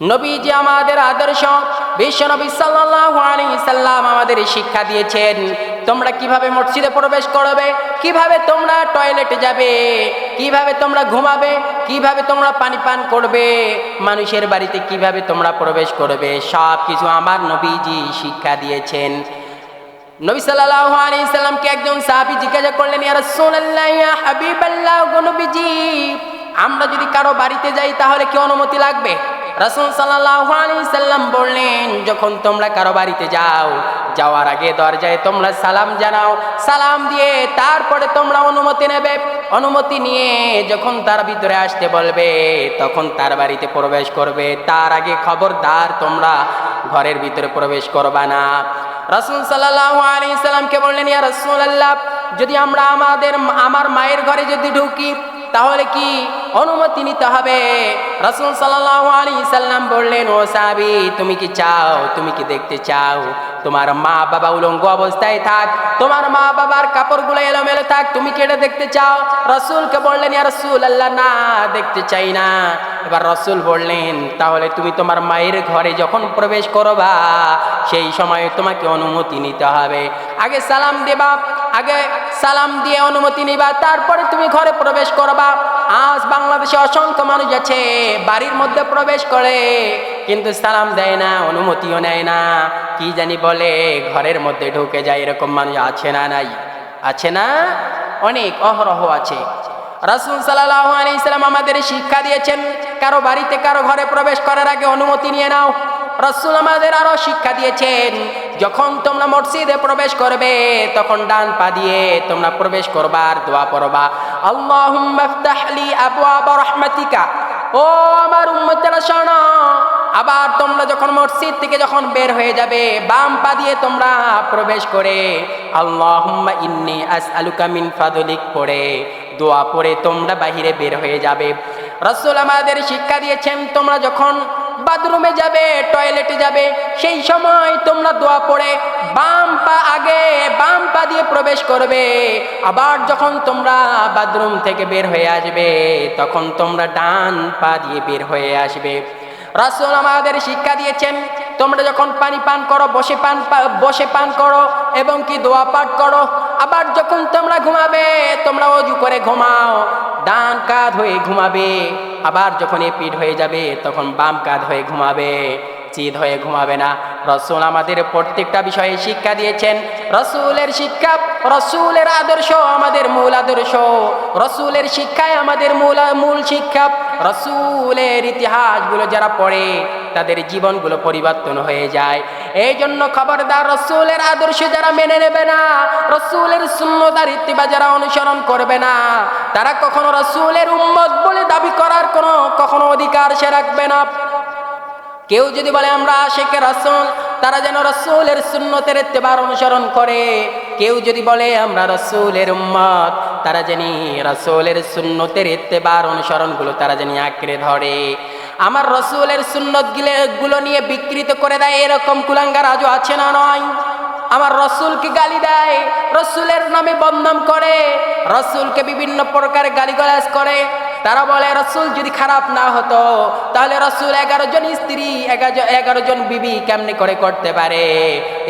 নবীজি আমাদের আদর্শ বিশ্ব নবী আলাইহি সাল্লাম আমাদের শিক্ষা দিয়েছেন। তোমরা কীভাবে মসজিদে প্রবেশ করবে? কীভাবে তোমরা টয়লেটে যাবে? কীভাবে তোমরা ঘুমাবে? কীভাবে তোমরা পানি পান করবে? মানুষের বাড়িতে কীভাবে তোমরা প্রবেশ করবে? সব কিছু আমার নবীজি শিক্ষা দিয়েছেন। নবী সাল্লামকে একজন সাহাবী জিজ্ঞাসা করলেন, ইয়া রাসূলুল্লাহ গো নবীজি, আমরা যদি কারও বাড়িতে যাই তাহলে কি অনুমতি লাগবে? রাসূল সাল্লাল্লাহু আলাইহি সাল্লাম বললেন, যখন তোমরা কারও বাড়িতে যাও, যাওয়ার আগে দরজায় তোমরা সালাম জানাও। সালাম দিয়ে তারপরে তোমরা অনুমতি নেবে। অনুমতি নিয়ে যখন তার ভিতরে আসতে বলবে, তখন তার বাড়িতে প্রবেশ করবে। তার আগে খবরদার তোমরা ঘরের ভিতরে প্রবেশ করবা না। রাসূল সাল্লাল্লাহু আলাইহি সাল্লামকে বললেন, ইয়া রাসূলুল্লাহ, যদি আমরা আমাদের, আমার মায়ের ঘরে যদি ঢুকি তাহলে কি অনুমতি নিতে হবে? রাসূল সাল্লাম বললেন, ও সাহাবী, তুমি কি চাও? তুমি কি দেখতে চাও? তোমার মা বাবা উলঙ্গ অবস্থায় থাক, তোমার মা বাবার কাপড়গুলো এলোমেলো থাক, তুমি কি এটা দেখতে চাও? রসুলকে বললেন রসুল আল্লাহ না, দেখতে চাই না। এবার রসুল বললেন, তাহলে তুমি তোমার মায়ের ঘরে যখন প্রবেশ করবা, সেই সময় তোমাকে অনুমতি নিতে হবে। আগে সালাম দেবা আগে সালাম দিয়ে অনুমতি নিবা, তারপরে তুমি ঘরে প্রবেশ করবা। আজ বাংলাদেশে অসংখ্য মানুষ আছে, বাড়ির মধ্যে প্রবেশ করে, কিন্তু সালাম দেয় না, অনুমতিও নেয় না। কি জানি বলে, ঘরের মধ্যে ঢুকে যায়, এরকম মানুষ আছে না নাই? আছে না? অনেক অহরহ আছে। রাসুল সাল্লাল্লাহু আলাইহি সাল্লাম আমাদের শিক্ষা দিয়েছেন, কারও বাড়িতে কারও ঘরে প্রবেশ করার আগে অনুমতি নিয়ে নাও রসুল আমাদের আরও শিক্ষা দিয়েছেন, যখন তোমরা মসজিদে প্রবেশ করবে, তখন ডান পা দিয়ে তোমরা প্রবেশ করবার দোয়া পড়বা। আল্লাহুম্মা ইফতাহলি আবওয়াবা রাহমাতিকা। ও আমার উম্মতেরা, শোনো, আবার তোমরা যখন মসজিদ থেকে যখন বের হয়ে যাবে, বাম পা দিয়ে তোমরা প্রবেশ করে, আল্লাহুম্মা ইন্নি আসআলুকা মিন ফাদলিক পড়ে, দোয়া পড়ে তোমরা বাহিরে বের হয়ে যাবে। রসুল আমাদের শিক্ষা দিয়েছেন, তোমরা যখন বাথরুমে যাবে, টয়লেটে যাবে, সেই সময় তোমরা দোয়া পড়ে বাম পা আগে, বাম পা দিয়ে প্রবেশ করবে। আবার যখন তোমরা বাথরুম থেকে বের হয়ে আসবে, তখন তোমরা ডান পা দিয়ে বের হয়ে আসবে। রাসুল আমাদের শিক্ষা দিয়েছেন, তোমরা যখন পানি পান করো, বসে পান বসে পান করো এবং কি দোয়া পাঠ করো? আবার যখন তোমরা ঘুমাবে, তোমরা অজু করে ঘুমাও। ডান কাঁধ হয়ে ঘুমাবে। আবার যখন এ পিঠ হয়ে যাবে, তখন বাম কাঁধ হয়ে ঘুমাবে। চিত হয়ে ঘুমাবে না। রসুল আমাদের প্রত্যেকটা বিষয়ে শিক্ষা দিয়েছেন। রসুলের শিক্ষা, রসুলের আদর্শ আমাদের মূল আদর্শ। রসুলের শিক্ষায় আমাদের মূল মূল শিক্ষা। রসুলের ইতিহাসগুলো যারা পড়ে, তাদের জীবনগুলো পরিবর্তন হয়ে যায়। এই জন্য খবরদার রসুলের আদর্শ যারা মেনে নেবে না, রসুলের শূন্যতার ইত্তিবা যারা অনুসরণ করবে না, তারা কখনো রসুলের উম্মত বলে দাবি করার কোনো, কখনো অধিকার সে রাখবে না। কেউ যদি বলে, আমরা আশেকে রসুল তারা যেন রসুলের সুন্নতের এত্তেবার অনুসরণ করে। কেউ যদি বলে, আমরা রসুলের উম্মত তারা জানি রসুলের সুন্নতের এত্তেবার অনুসরণগুলো তারা জানি আঁকড়ে ধরে। আমার রসুলের সুন্নত গিলে, গুলো নিয়ে বিকৃত করে দেয়, এরকম কুলাঙ্গার আজও আছে না নয়? আমার রসুলকে গালি দেয়, রসুলের নামে বদনাম করে, রসুলকে বিভিন্ন প্রকার গালিগালাজ করে তারা বলে, রসুল যদি খারাপ না হতো, তাহলে রসুল এগারো জন স্ত্রী, এগারো জন বিবি কেমনি করে করতে পারে?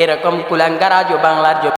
এরকম কুলাঙ্গারাজ বাংলার